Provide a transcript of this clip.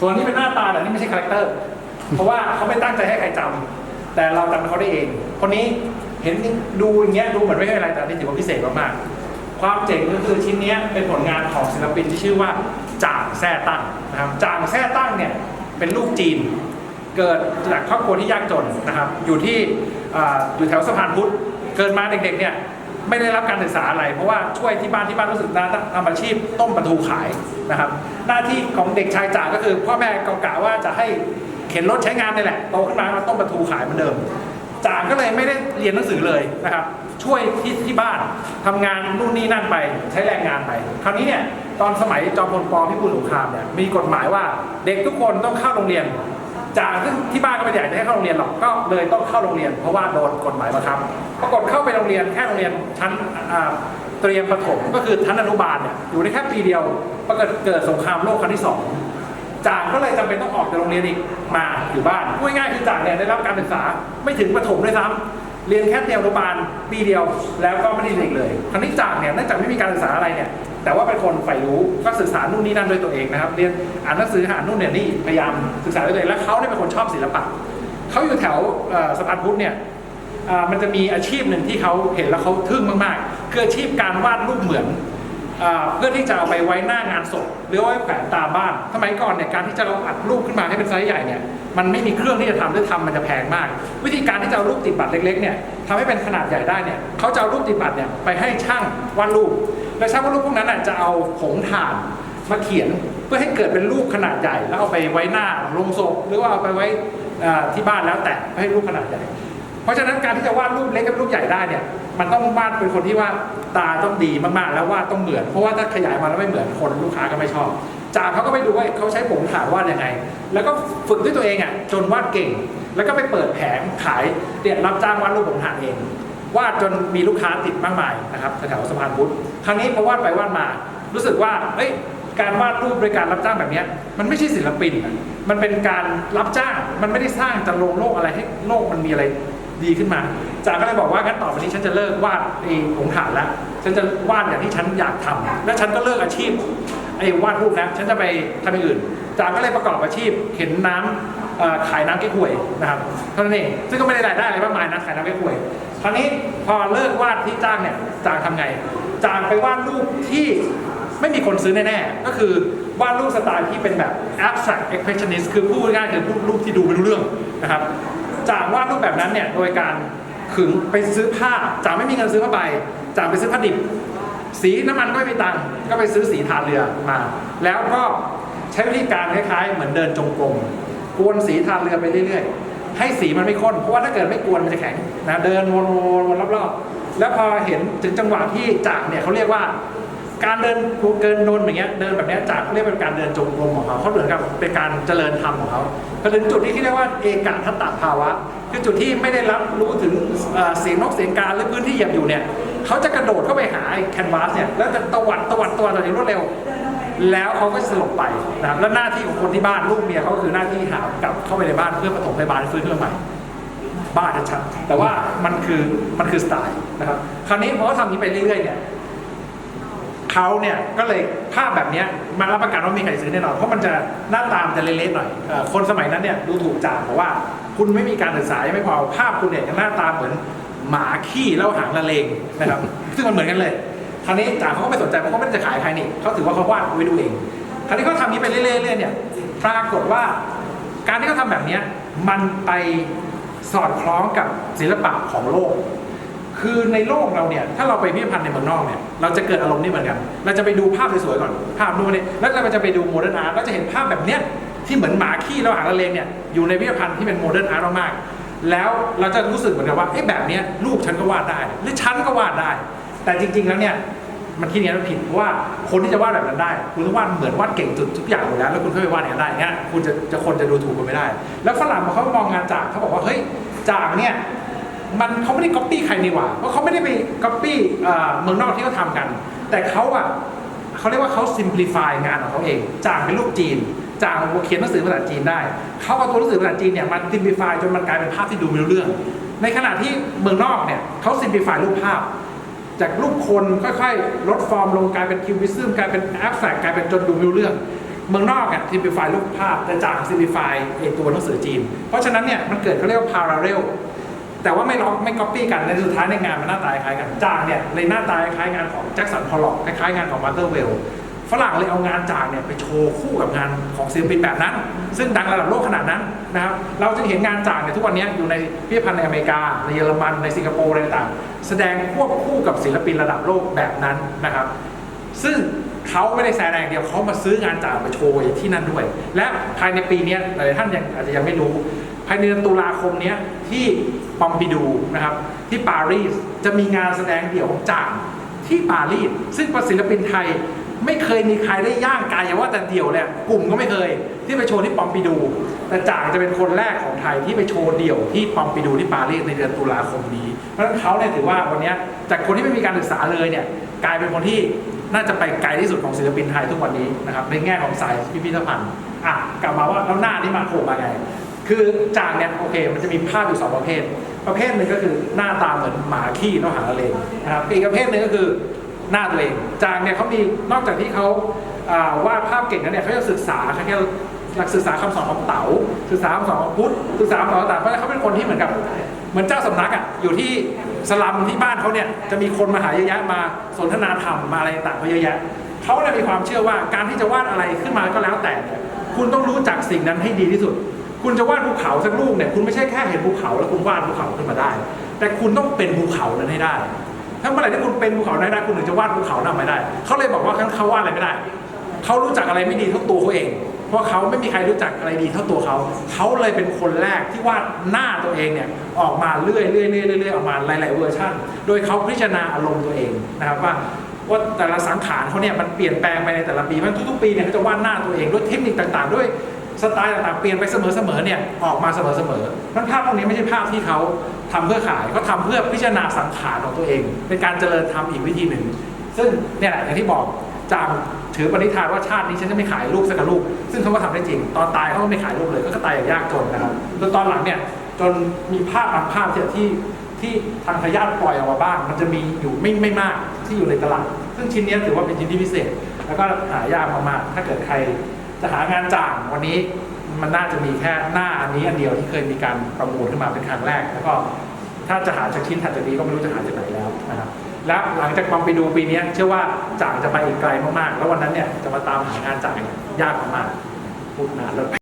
ส่วนนี้เป็นหน้าตาแต่นี่ไม่ใช่คาแรคเตอร์ เพราะว่าเขาไม่ตั้งใจให้ใครจำแต่เราจำเขาได้เอง คนนี้เห็นดูอย่างเงี้ยดูเหมือนไม่ใช่อะไรแต่นี่ถือว่าพิเศษมากๆความเจ๋งก็คือชิ้นนี้เป็นผลงานของศิลปินที่ชื่อว่าจางแซ่ตั้งนะครับจางแซ่ตั้งเนี่ยเป็นลูกจีน เกิดจากครอบครัวที่ยากจนนะครับอยู่ที่ออยู่แถวสะพานพุทธเกิดมาเด็กๆเนี่ย ไม่ได้รับการศึกษาอะไร เพราะว่าช่วยที่บ้านที่บ้านรู้สึกน่าทำอาชีพต้มปลาทูขายนะครับ หน้าที่ของเด็กชายจ่าก็คือพ่อแม่กกะว่าจะให้เข็นรถใช้งานนี่แหละโตขึ้นมามาต้มปลาทูขายเหมือนเดิมจ่าก็เลยไม่ได้เรียนหนังสือเลยนะครับ ช่วยที่ที่บ้านทำงานนู่นนี่นั่นไปใช้แรงงานไป คราวนี้เนี่ยตอนสมัยจอมพลปพิบูลสงครามเนี่ยมีกฎหมายว่าเด็กทุกคนต้องเข้าโรงเรียน จากซึ่งที่บ้านก็ไม่ได้อยากจะให้เข้าโรงเรียนหรอกก็เลยต้องเข้าโรงเรียน เพราะว่าโดนกฎหมายบังคับปรากฏเข้าไปโรงเรียนแค่โรงเรียนชั้นเตรียมประถมก็คือชั้นอนุบาลเนี่ยอยู่ได้แค่ปีเดียวปรากฏเกิดสงครามโลกครั้งที่สองจากก็เลยจำเป็นต้องออกจากโรงเรียนอีกมาอยู่บ้านพูดง่ายๆคือจากเนี่ยได้รับการศึกษาไม่ถึงประถมเลยซ้ำ เรียนแค่เตรียมอนุบาลปีเดียว แล้วก็ไม่ได้เรียนเลยคราวนี้จางเนี่ยเนื่องจากไม่มีการศึกษาอะไรเนี่ยแต่ว่าเป็นคนใฝ่รู้ก็ศึกษานู่นนี่นั่นด้วยตัวเองนะครับ เรียนอ่านหนังสืออ่านนู่นเนี่ยนี่พยายามศึกษาด้วยตัวเองแล้วเขาเนี่ยเป็นคนชอบศิลปะเขาอยู่แถวสะพานพุทธเนี่ยมันจะมีอาชีพหนึ่งที่เขาเห็นแล้วเขาทึ่งมากๆคืออาชีพการวาดรูปเหมือน เพื่อที่จะเอาไปไว้หน้างานศพหรือว่าไว้แขวนตามบ้านสมัยก่อนเนี่ยการที่จะเราอัดรูปขึ้นมาให้เป็นไซส์ใหญ่เนี่ยมันไม่มีเครื่องที่จะทำหรือทำมันจะแพงมาก วิธีการที่จะเอารูปติดบัตรเล็กๆเนี่ยทำให้เป็นขนาดใหญ่ได้เนี่ยเขาจะเอารูปติดบัตรเนี่ยไปให้ช่างวาดรูป และช่างวาดรูปพวกนั้นน่ะจะเอาผงถ่านมาเขียนเพื่อให้เกิดเป็นรูปขนาดใหญ่ แล้วเอาไปไว้หน้าโรงศพหรือว่าเอาไปไว้ที่บ้านแล้วแต่ให้รูปขนาดใหญ่ ราะฉะนั้นการที่จะวาดรูปเล็กกับรูปใหญ่ได้เนี่ยมันต้องวาดเป็นคนที่ว่าตาต้องดีมากๆ แล้ววาดต้องเหมือน เพราะว่าถ้าขยายมาแล้วไม่เหมือนคนลูกค้าก็ไม่ชอบ จากเขาก็ไปดูว่าเขาใช้ผงถ่านวาดยังไง แล้วก็ฝึกด้วยตัวเองอะจนวาดเก่ง แล้วก็ไปเปิดแผงขายเนี่ยรับจ้างวาดรูปผงถ่านเองวาดจนมีลูกค้าติดมากมายนะครับแถวสะพานพุทธครั้งนี้พอวาดไปวาดมา รู้สึกว่าเอ้ยการวาดรูปโดยการรับจ้างแบบนี้มันไม่ใช่ศิลปินอะมันเป็นการรับจ้าง มันไม่ได้สร้างจะลงโลกอะไรให้โลกมันมีอะไร ดีขึ้นมาจากก็เลยบอกว่างั้นต่อไปนี้ฉันจะเลิกวาดไอ้ผงถ่านแล้วฉันจะวาดอย่างที่ฉันอยากทำและฉันก็เลิกอาชีพไอ้วาดรูปนะฉันจะไปทำอย่างอื่นจากก็เลยประกอบอาชีพเข็นน้ำเอ่อขายน้ำเก๊กฮวยนะครับเท่านั้นเองซึ่งก็ไม่ได้รายได้อะไรมากมายนะขายน้ำเก๊กฮวยคราวนี้พอเลิกวาดที่จ้างเนี่ยจางทำไงจางไปวาดรูปที่ไม่มีคนซื้อแน่ๆ ก็คือวาดรูปสไตล์ที่เป็นแบบ abstract expressionist คือพูดง่ายๆคือรูปที่ดูไม่รู้เรื่องนะครับ จางวาดรูปแบบนั้นเนี่ยโดยการขึงไปซื้อผ้าจางไม่มีเงินซื้อผ้าใบจางไปซื้อผ้าดิบ สีน้ำมันก็ไม่มีตังค์ก็ไปซื้อสีทาเรือมา แล้วก็ใช้วิธีการคล้ายๆ เหมือนเดินจงกรมกวนสีทาเรือไปเรื่อยๆ ให้สีมันไม่ข้นเพราะว่าถ้าเกิดไม่กวนมันจะแข็งนะเดินวนๆรอบๆแล้วพอเห็นถึงจังหวะที่จากเนี่ยเขาเรียกว่า การเดินเกินนนอย่างเงี้ยเดินแบบนี้จากเขาเรียกเป็นการเดินจงกรมของเขาเขาเหมือนกับเป็นการเจริญธรรมของเขาพอถึงจุดที่เรียกว่าเอกาทัตตภาวะ คือจุดที่ไม่ได้รับรู้ถึงเสียงนกเสียงกาหรือพื้นที่เหยียบอยู่เนี่ยเขาจะกระโดดเข้าไปหาแคนวาสเนี่ยแล้วจะตวัดตวัดตวัดอย่างรวดเร็ว แล้วเขาก็สลบไปนะครับแล้วหน้าที่ของคนที่บ้านลูกเมียเขาก็คือหน้าที่หากลับเข้าไปในบ้านเพื่อปฐมพยาบาลฟื้นขึ้นมาใหม่บ้าชัดแต่ว่ามันคือมันคือสไตล์นะครับคราวนี้พอเขาทำนี้ไปเรื่อยๆเนี่ย เขาเนี่ยก็เลยภาพแบบนี้มารับประกันว่ามีใครซื้อแน่นอนเพราะมันจะหน้าตามจะเละๆหน่อยคนสมัยนั้นเนี่ยดูถูกจางเพราะว่าคุณไม่มีการศึกษายังไม่พอภาพคุณเนี่ยยังหน้าตาเหมือนหมาขี้แล้วหางละเลงนะครับ ซึ่งมันเหมือนกันเลยคราวนี้จ่าเขาก็ไม่สนใจเพราะเขาไม่ได้จะขายใครนี่เขาถือว่าเขาวาดไว้ดูเองคราวนี้เขาทำนี้ไปเรื่อยๆเนี่ยปรากฏว่าการที่เขาทำแบบนี้มันไปสอดคล้องกับศิลปะของโลก คือในโลกเราเนี่ย ถ้าเราไปพิพิธภัณฑ์ในเมืองนอกเนี่ย เราจะเกิดอารมณ์นี้เหมือนกัน เราจะไปดูภาพสวยๆก่อน ภาพนู่นนี่ แล้วเราจะไปดูโมเดิร์นอาร์ตเราจะเห็นภาพแบบเนี้ยที่เหมือนหมาขี้แล้วหางละเลงเนี่ย อยู่ในพิพิธภัณฑ์ที่เป็นโมเดิร์นอาร์ตมากๆ แล้วเราจะรู้สึกเหมือนกับว่าเอ๊ะแบบเนี้ยลูกฉันก็วาดได้ หรือฉันก็วาดได้ แต่จริง ๆ แล้วเนี่ย มันคิดอย่างนั้นมันผิด เพราะว่าคนที่จะวาดแบบนั้นได้ คุณต้องวาดเหมือนวาดเก่งจุดทุกอย่างอยู่แล้ว แล้วคุณค่อยไปวาดอย่างนั้นได้เงี้ยคุณจะจะคนจะดูถูกคุณไม่ได้ แล้วฝรั่งเขามองงานจากเขาบอกว่าเฮ้ยจากเนี่ย มันเขาไม่ได้ก๊อปปี้ใครนี่หว่าเพราะเขาไม่ได้ไปก๊อปปี้เมืองนอกที่เขาทำกัน แต่เขาอะเขาเรียกว่าเขา simplify งานของเขาเองจากเป็นรูปจีนจากเขียนหนังสือภาษาจีนได้ เขาเอาตัวหนังสือภาษาจีนเนี่ยมัน simplify จนมันกลายเป็นภาพที่ดูไม่รู้เรื่อง ในขณะที่เมืองนอกเนี่ยเขา simplify รูปภาพ จากรูปคนค่อยๆ ลดฟอร์มลงกลายเป็นคิวบิซึมกลายเป็นแอฟแฟกกลายเป็นจนดูไม่รู้เรื่อง เมืองนอกเนี่ยซิมพลิฟายรูปภาพแต่จางซิมพลิฟายไอตัวหนังสือจีน เพราะฉะนั้นเนี่ยมันเกิดเขาเรียกว่า parallel แต่ว่าไม่ล็อกไม่ก๊อปปี้กันในสุดท้ายในงานมันหน้าตาคล้ายกันจางเนี่ยเลยหน้าตาคล้ายงานของแจ็คสันพอลล็อกคล้ายงานของมาร์เตอร์เวลฝรั่งเลยเอางานจางเนี่ยไปโชว์คู่กับงานของศิลปินแบบนั้น ซึ่งดังระดับโลกขนาดนั้นนะครับเราจึงเห็นงานจางเนี่ยทุกวันนี้อยู่ในพิพิธภัณฑ์ในอเมริกา ในเยอรมันในสิงคโปร์อะไรต่างแสดงควบคู่กับศิลปินระดับโลกแบบนั้นนะครับ ซึ่งเขาไม่ได้แสดงเดียวเขามาซื้องานจากมาโชว์ที่นั่นด้วย และภายในปีนี้หลายท่านยังอาจจะยังไม่รู้ายในเดือนตุลาคมนี้ที่ปอมปิดูนะครับที่ปารีสจะมีงานแสดงเดี่ยวของจ่างที่ปารีสซึ่งศิลปินไทยไม่เคยมีใครได้ย่างกายอย่าว่าแต่เดี่ยวเลยกลุ่มก็ไม่เคย ที่ไปโชว์ที่ปอมปิดู แต่จ่างจะเป็นคนแรกของไทยที่ไปโชว์เดี่ยวที่ปอมปิดูที่ปารีสในเดือนตุลาคมนี้ เพราะฉะนั้นเขาเนี่ยถือว่าวันนี้จากคนที่ไม่มีการศึกษาเลยเนี่ยกลายเป็นคนที่น่าจะไปไกลที่สุดของศิลปินไทยทุกวันนี้นะครับในแง่ของสายพิพิธภัณฑ์อะกลับมาว่าแล้วหน้านี่มาโผล่มาไง คือจากเนี่ยโอเค มันจะมีภาพอยู่สองประเภท ประเภทหนึ่งก็คือหน้าตาเหมือนหมาขี้นกหางละเลนนะครับอีกประเภทหนึ่งก็คือหน้าตัวเองจากเนี่ยเขามีนอกจากที่เขาวาดภาพเก่งแล้วเนี่ยเขาจะศึกษาแค่หลักศึกษาคำสอนของเต๋าศึกษาคำสอนของพุทธศึกษาคำสอนของต่างเพราะฉะนั้นเขาเป็นคนที่เหมือนกับเหมือนเจ้าสำนักอะอยู่ที่สลัมที่บ้านเขาเนี่ยจะมีคนมาหาเยอะแยะมาสนทนาธรรมมาอะไรต่างๆเขาเยอะแยะเขาเลยมีความเชื่อว่าการที่จะวาดอะไรขึ้นมาก็แล้วแต่ คุณต้องรู้จักสิ่งนั้นให้ดีที่สุด คุณจะวาดภูเขาสักลูกเนี่ยคุณไม่ใช่แค่เห็นภูเขาแล้วคุณวาดภูเขาขึ้นมาได้ แต่คุณต้องเป็นภูเขานั้นให้ได้ ถ้าเมื่อไหร่ที่คุณเป็นภูเขานั้ได้คุณถึงจะวาดภูเขานั้นไม่ได้ เขาเลยบอกว่าเขาวาดอะไรไม่ได้เขารู้จักอะไรไม่ดีเท่าตัวเขาเอง เพราะเขาไม่มีใครรู้จักอะไรดีเท่าตัวเขา เขาเลยเป็นคนแรกที่วาดหน้าตัวเองเนี่ยออกมาเรื่อยๆเรื่อยๆเรื่อยๆออกมาหลายๆเวอร์ชันโดยเขาพิจารณาอารมณ์ตัวเองนะครับว่าว่าแต่ละสังขารเขาเนี่ยมันเปลี่ยนแปลงไปในแต่ละปีมันทุกๆปีเนี่ยเขาจะวาดหน้าตัวเองด้วยเทคนิคต่างๆ ด้วย สไตล์ต่างๆเปลี่ยนไปเสมอๆเนี่ยออกมาเสมอๆนั้นภาพพวกนี้ไม่ใช่ภาพที่เขาทำเพื่อขายเขาทำเพื่อพิจารณาสังขารของตัวเอง เป็นการเจริญทำอีกวิธีหนึ่ง ซึ่งเนี่ยแหละอย่างที่บอกจางถือปณิธานว่าชาตินี้ฉันจะไม่ขายลูกสักลูก ซึ่งเขาก็ทำได้จริง ตอนตายเขาก็ไม่ขายลูกเลยก็ตายอย่างยากจนนะครับจนตอนหลังเนี่ยจนมีภาพบางภาพที่ที่ที่ทางทายาทปล่อยออกมาบ้าง มันจะมีอยู่ไม่ไม่มากที่อยู่ในตลาด ซึ่งชิ้นนี้ถือว่าเป็นชิ้นที่พิเศษ แล้วก็หายากมากๆถ้าเกิดใคร จะหางานจ้างวันนี้มันน่าจะมีแค่หน้าอันนี้อันเดียวที่เคยมีการประมูลขึ้นมาเป็นครั้งแรก แล้วก็ถ้าจะหาจากชิ้นถัดจากนี้ก็ไม่รู้จะหาจากไหนแล้วนะครับและหลังจากความไปดูปีนี้เชื่อว่าจ่างจะไปอีกไกลมากๆ แล้ววันนั้นเนี่ยจะมาตามหางานจ่างยากมากๆพูดนานแล้ว